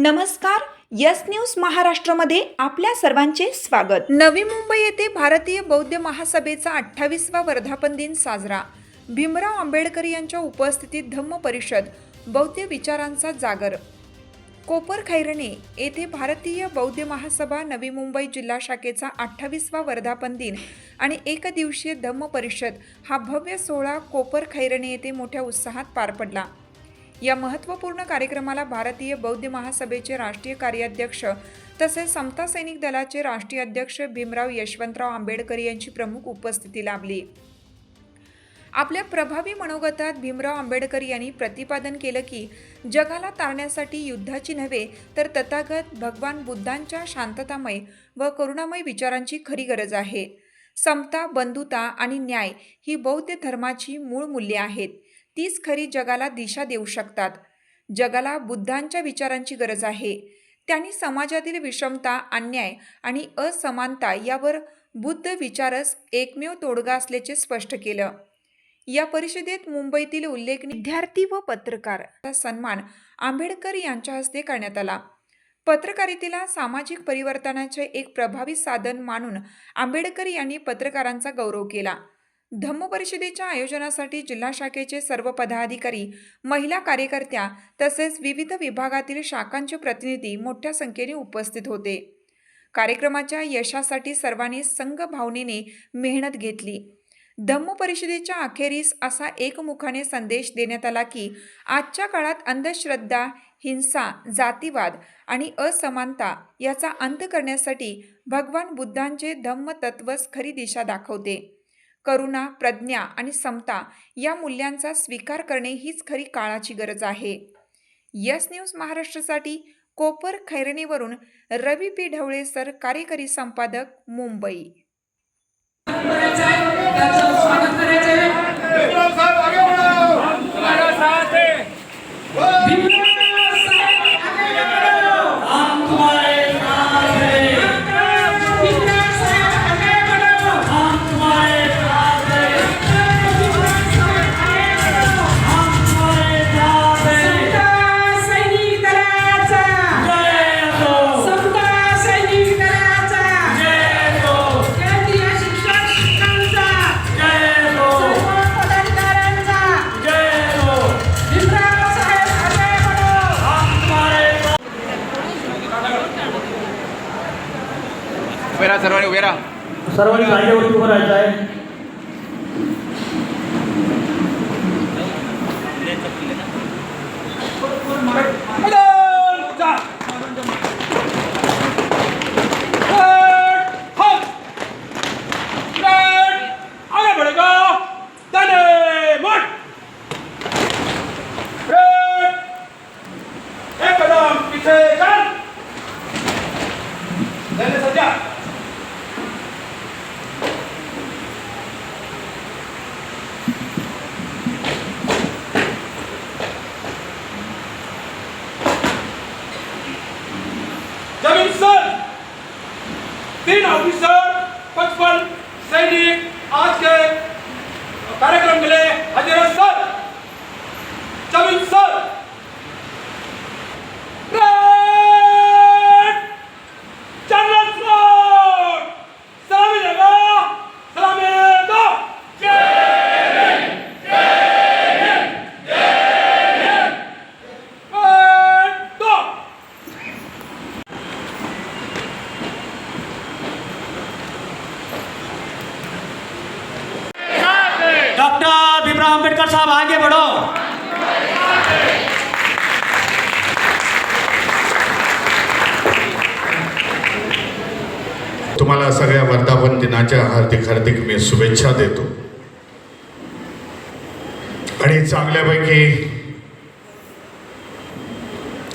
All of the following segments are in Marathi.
नमस्कार यस न्यूज महाराष्ट्रामध्ये आपल्या सर्वांचे स्वागत. नवी मुंबई येथे भारतीय बौद्ध महासभेचा अठ्ठावीसवा वर्धापन दिन साजरा. भीमराव आंबेडकर यांच्या उपस्थितीत धम्म परिषद बौद्ध विचारांचा जागर. कोपर खैरणे येथे भारतीय बौद्ध महासभा नवी मुंबई जिल्हा शाखेचा अठ्ठावीसवा वर्धापन दिन आणि एकदिवसीय धम्म परिषद हा भव्य सोहळा कोपर खैरणे येथे मोठ्या उत्साहात पार पडला. या महत्त्वपूर्ण कार्यक्रमाला भारतीय बौद्ध महासभेचे राष्ट्रीय कार्याध्यक्ष तसेच समता सैनिक दलाचे राष्ट्रीय अध्यक्ष भीमराव यशवंतराव आंबेडकर यांची प्रमुख उपस्थिती लाभली. आपल्या प्रभावी मनोगतात भीमराव आंबेडकर यांनी प्रतिपादन केलं की जगाला तारण्यासाठी युद्धाची नव्हे तर तथागत भगवान बुद्धांच्या शांततामय व करुणामय विचारांची खरी गरज आहे. समता बंधुता आणि न्याय ही बौद्ध धर्माची मूळ मूल्ये आहेत. तीच खरी जगाला दिशा देऊ शकतात. जगाला बुद्धांच्या विचारांची गरज आहे. त्यांनी समाजातील विषमता अन्याय आणि असमानता यावर बुद्ध विचारच एकमेव तोडगा असल्याचे स्पष्ट केलं. या परिषदेत मुंबईतील उल्लेखनीय विद्यार्थी व पत्रकार सन्मान आंबेडकर यांच्या हस्ते करण्यात आला. पत्रकारितेला सामाजिक परिवर्तनाचे एक प्रभावी साधन मानून आंबेडकर यांनी पत्रकारांचा गौरव केला. धम्म परिषदेच्या आयोजनासाठी जिल्हा शाखेचे सर्व पदाधिकारी महिला कार्यकर्त्या तसेच विविध विभागातील शाखांचे प्रतिनिधी मोठ्या संख्येने उपस्थित होते. कार्यक्रमाच्या यशासाठी सर्वांनी संघ भावनेने मेहनत घेतली. धम्म परिषदेच्या अखेरीस असा एकमुखाने संदेश देण्यात आला की आजच्या काळात अंधश्रद्धा हिंसा जातीवाद आणि असमानता याचा अंत करण्यासाठी भगवान बुद्धांचे धम्म तत्वच खरी दिशा दाखवते. करुणा प्रज्ञा आणि समता या मूल्यांचा स्वीकार करणे हीच खरी काळाची गरज आहे. यस न्यूज महाराष्ट्रासाठी कोपर खैरणीवरून रवी पी ढवळे सर कार्यकारी संपादक मुंबई. उभे राहा सर्वांनी उभे राहा. सर्वांनी जागेवरती उभं राहायचं आहे. तुम्हाला सगळ्या वर्धापन दिनाच्या हार्दिक हार्दिक मी शुभेच्छा देतो. आणि चांगल्यापैकी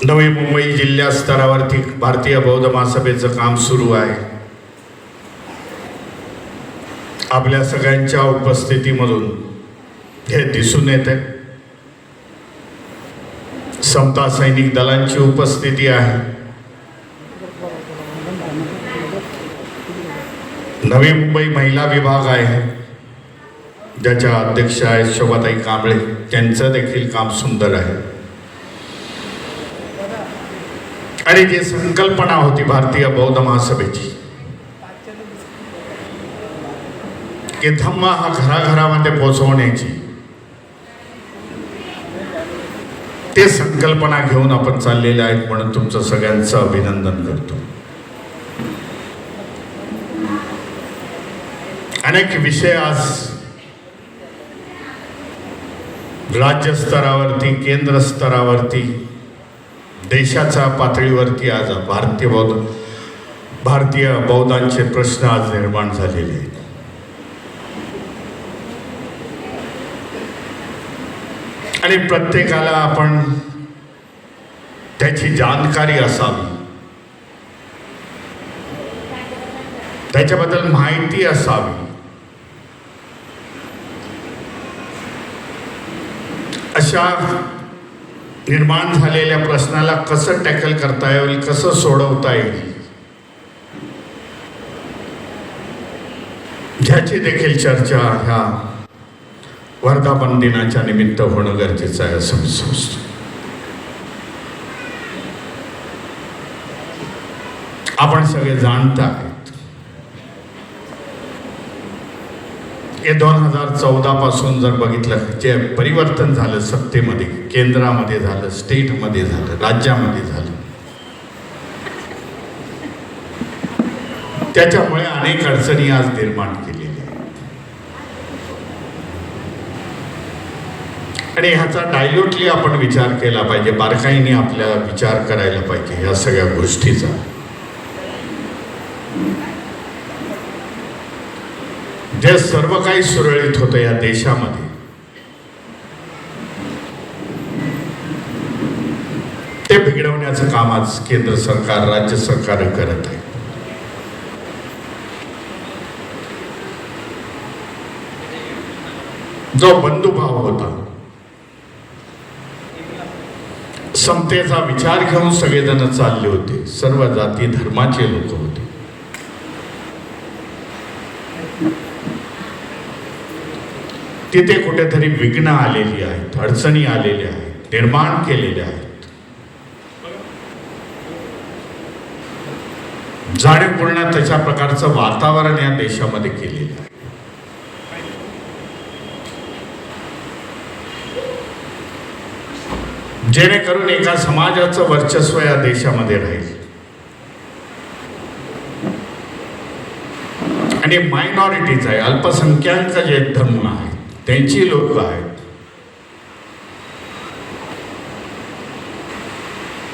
नवी मुंबई जिल्हा स्तरावरती भारतीय बौद्ध महासभेचं काम सुरू आहे. आपल्या सगळ्यांच्या उपस्थितीमधून हे दिसून येते समता सैनिक दलांची उपस्थिती आहे. नवी मुंबई महिला विभाग आहे. ज्याच्या अध्यक्ष आहेत शोभाताई कांबळे. त्यांचं देखील काम सुंदर आहे. आणि जी संकल्पना होती भारतीय बौद्ध महासभेची की धम्म हा घराघरामध्ये पोहोचवण्याची ते संकल्पना घेऊन आपण चाललेले आहेत म्हणून तुमचं सगळ्यांचं अभिनंदन करतो. अनेक विषय आज राज्यस्तरावरती केंद्र स्तरावरती देशाच्या पातळीवरती आज भारतीय बौद्ध भारतीय बौद्धांचे प्रश्न आज निर्माण झालेले आहेत. आणि प्रत्येकाला आपण त्याची जाणकारी असावी. त्याच्याबद्दल माहिती असावी. अशा निर्माण झालेल्या प्रश्नाला कसं टॅकल करता येईल कसं सोडवता येईल? ह्याची देखील चर्चा ह्या वर्धापन दिनाच्या निमित्त होणं गरजेचं आहे असं मी समजतो. आपण सगळे जाणता हे दोन हजार चौदापासून जर बघितलं जे परिवर्तन झालं सत्तेमध्ये केंद्रामध्ये झालं स्टेटमध्ये झालं राज्यामध्ये झालं त्याच्यामुळे अनेक अडचणी आज निर्माण केलेल्या आणि ह्याचा डायल्युटली आपण विचार केला पाहिजे बारकाईने आपल्याला विचार करायला पाहिजे ह्या सगळ्या गोष्टीचा. जे सर्व काही सुरळीत होतं या देशामध्ये. ते बिघडवण्याचं काम आज केंद्र सरकार राज्य सरकार करत आहे. जो बंधुभाव होता समतेचा विचार घेऊन सगळेजण चालले होते. सर्व जाती धर्माचे लोक होते. तिथे कुठेतरी विघ्न आलेली आहेत अडचणी आलेल्या आहेत निर्माण केलेल्या आहेत. जाणीवपूर्ण तशा प्रकारचं वातावरण या देशामध्ये केलेलं आहे. जेणेकरून एका समाजाचं वर्चस्व या देशामध्ये राहील. आणि मायनॉरिटीज आहे अल्पसंख्याक जे धर्म आहे त्यांची लोक आहेत.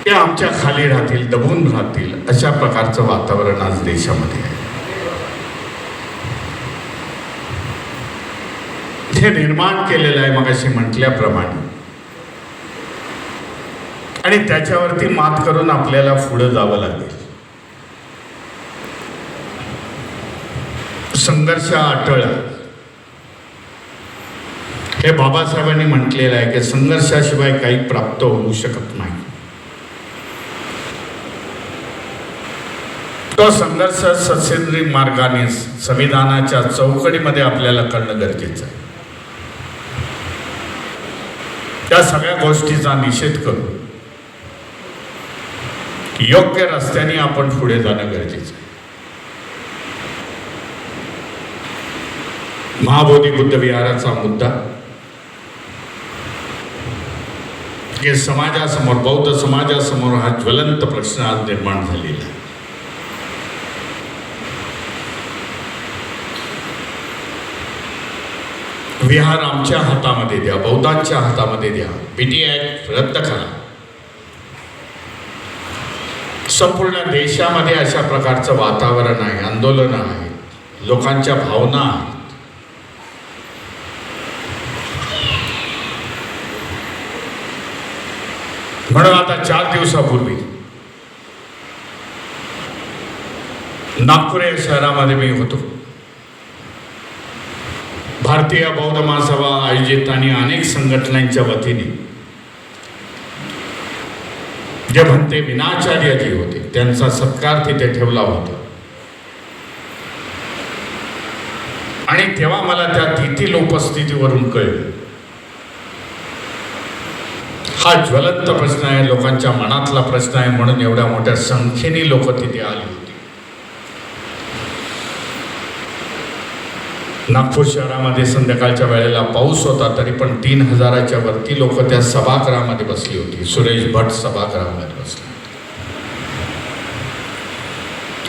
ते आमच्या खाली राहतील दबून राहतील अशा प्रकारचं वातावरण आज देशामध्ये आहे. हे निर्माण केलेलं आहे मग अशी म्हटल्याप्रमाणे. आणि त्याच्यावरती मात करून आपल्याला पुढं जावं लागेल. संघर्ष अटळ आहे. हे बाबासाहेबांनी म्हटलेलं आहे की संघर्षाशिवाय काही प्राप्त होऊ शकत नाही. तो संघर्ष ससेंद्री मार्गाने संविधानाच्या चौकडीमध्ये आपल्याला करणं गरजेचं आहे. त्या सगळ्या गोष्टीचा निषेध करू योग्य रस्त्याने आपण पुढे जाणं गरजेचं आहे. महाबोधी बुद्ध विहाराचा मुद्दा की समाजासमोर बौद्ध समाजासमोर हा ज्वलंत प्रश्न आज निर्माण झालेला आहे. विहार आमच्या हातामध्ये द्या बौद्धांच्या हातामध्ये द्या. बीटी ऍक्ट रद्द करा. संपूर्ण देशामध्ये अशा प्रकारचं वातावरण आहे आंदोलन आहे लोकांच्या भावना आहेत. म्हणून आता चार दिवसापूर्वी नागपूर या शहरामध्ये मी होतो. भारतीय बौद्ध महासभा आयोजित आणि अनेक संघटनांच्या वतीने जे म्हणते विनाचार्यजी होते त्यांचा सत्कार तिथे ठेवला होता. आणि तेव्हा मला त्या तेथील उपस्थितीवरून कळलं हा ज्वलंत प्रश्न आहे लोकांच्या मनातला प्रश्न आहे म्हणून एवढ्या मोठ्या संख्येने लोक तिथे आली होती. नागपूर शहरामध्ये संध्याकाळच्या वेळेला पाऊस होता तरी पण तीन हजाराच्या वरती लोक त्या सभागृहामध्ये बसली होती. सुरेश भट सभागृहामध्ये बसले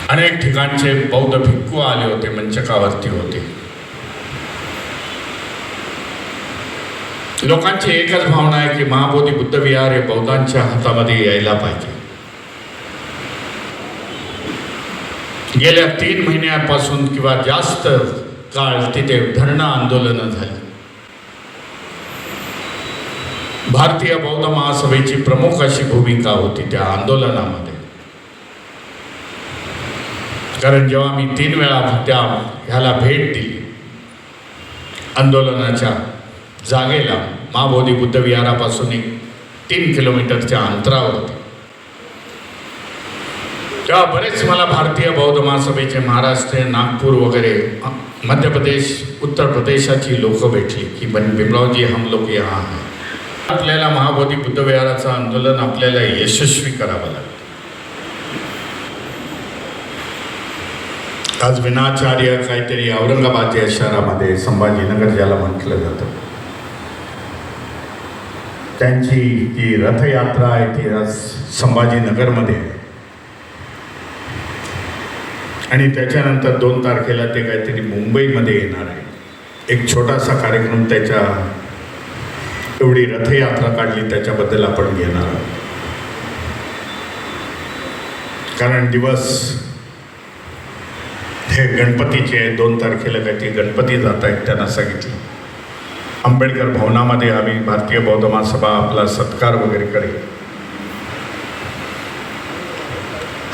अनेक ठिकाणचे बौद्ध भिक्खू आले होते मंचकावरती होते. लोकांची एकच भावना आहे की महाबोधी बुद्धविहार हे बौद्धांच्या हातामध्ये यायला पाहिजे. गेल्या तीन महिन्यापासून किंवा जास्त काळ तिथे धरणं आंदोलनं झाली. भारतीय बौद्ध महासभेची प्रमुख अशी भूमिका होती त्या आंदोलनामध्ये. कारण जेव्हा मी तीन वेळा त्या ह्याला भेट दिली आंदोलनाच्या जागेला महाबोधी बुद्ध विहारापासून एक तीन किलोमीटरच्या अंतरावरती. तेव्हा बरेच मला भारतीय बौद्ध महासभेचे महाराष्ट्र नागपूर वगैरे मध्य प्रदेश उत्तर प्रदेशाची लोक भेटली की बिमरावजी हम लोक या आहे आपल्याला महाबोधी बुद्ध विहाराचं आंदोलन आपल्याला यशस्वी करावं लागतं. आज विनाचार्य काहीतरी औरंगाबाद या शहरामध्ये संभाजीनगर ज्याला म्हटलं जातं. त्यांची जी रथयात्रा आहे ती आज संभाजीनगरमध्ये आहे. आणि त्याच्यानंतर दोन तारखेला ते काहीतरी मुंबईमध्ये येणार आहे. एक छोटासा कार्यक्रम त्याच्या एवढी रथयात्रा काढली त्याच्याबद्दल आपण घेणार आहोत. कारण दिवस हे गणपतीचे आहे. दोन तारखेला काहीतरी गणपती जात आहेत त्यांना सांगितलं. आंबेडकर भवनामध्ये आम्ही भारतीय बौद्ध महासभा आपला सत्कार वगैरे करेल.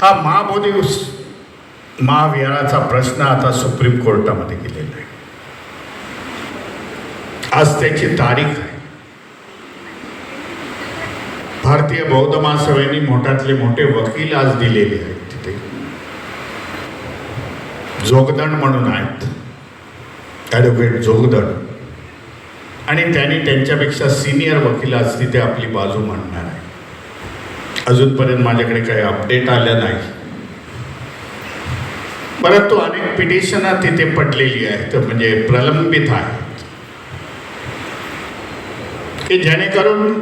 हा महाबोधी उस- महाविहाराचा प्रश्न आता सुप्रीम कोर्टामध्ये गेलेला आहे. आज त्याची तारीख आहे. भारतीय बौद्ध महासभेने मोठ्यातले मोठे वकील आज दिलेले आहेत तिथे. जोगदंड म्हणून आहेत. ॲडव्होकेट जोगदंड. आणि त्यांनी त्यांच्यापेक्षा सिनियर वकील आज तिथे आपली बाजू मांडणार आहे. अजूनपर्यंत माझ्याकडे काही अपडेट आल्या नाही. परंतु अनेक पिटिशनं तिथे पडलेली आहेत म्हणजे प्रलंबित आहेत. की जेणेकरून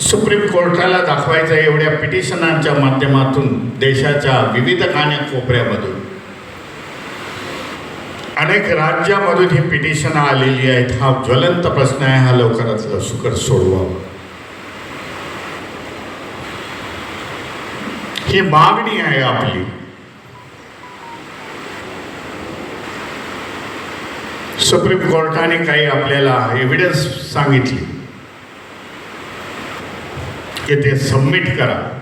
सुप्रीम कोर्टाला दाखवायचं एवढ्या पिटिशनांच्या माध्यमातून देशाच्या विविध कान्या कोपऱ्यामधून अनेक राज्यामधून ही पिटिशनं आलेली आहेत. हा ज्वलंत प्रश्न आहे हा लवकरात लवकर सोडवावा ही मागणी आहे आपली. सुप्रीम कोर्टाने काही आपल्याला एव्हिडन्स सांगितली. की ते सबमिट करा.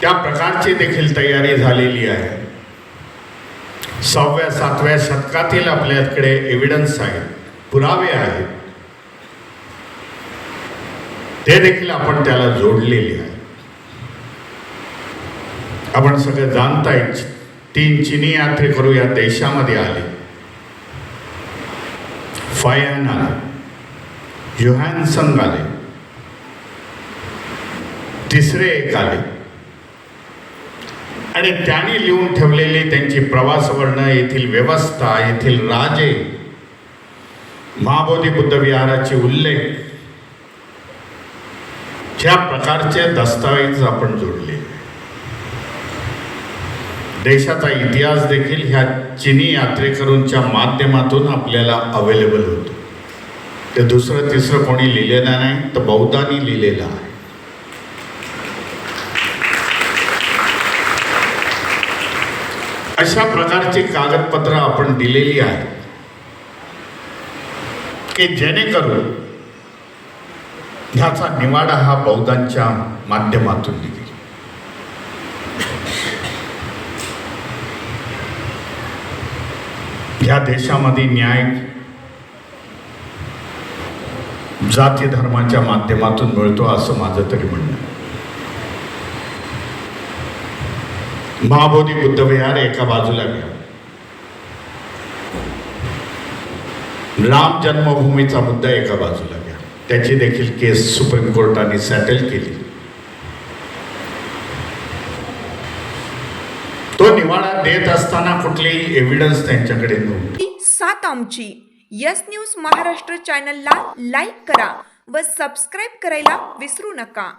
त्या प्रकारची देखील तयारी झालेली आहे. सहाव्या सातव्या शतकातील आपल्याकडे एव्हिडन्स आहेत पुरावे आहेत. ते देखील आपण त्याला जोडलेले आहे आपण सगळे जाणताय तीन चिनी यात्रेकरू या देशामध्ये आले. फायन आले. युहॅनसंग आले. तिसरे एक आले. आणि त्यांनी लिहून ठेवलेली त्यांची प्रवास वर्णन येथील व्यवस्था येथील राजे महाबोधी बुद्ध विहाराचे उल्लेख ह्या प्रकारचे दस्तावेज आपण जोडले. देशाचा इतिहास देखील ह्या चिनी यात्रेकरूंच्या माध्यमातून आपल्याला अवेलेबल होतो. ते दुसरं तिसरं कोणी लिहिलेलं नाही तर बौद्धांनी लिहिलेलं आहे. अशा प्रकारची कागदपत्र आपण दिलेली आहेत की जेणेकरून ह्याचा निवाडा हा बौद्धांच्या माध्यमातून निघेल. ह्या देशामध्ये न्याय जाती धर्माच्या माध्यमातून मिळतो असं माझं तरी म्हणणं महाबोधी बुद्धविहार एका बाजूला घ्या. राम जन्मभूमीचा मुद्दा एका बाजूला घ्या. त्याची देखील केस सुप्रीम कोर्टाने सेटल केली. तो निवाडा देत असताना कुठलेही एव्हिडन्स त्यांच्याकडे नव्हते. सात आमची. यस न्यूज महाराष्ट्र चॅनलला लाईक करा व सबस्क्राईब करायला विसरू नका.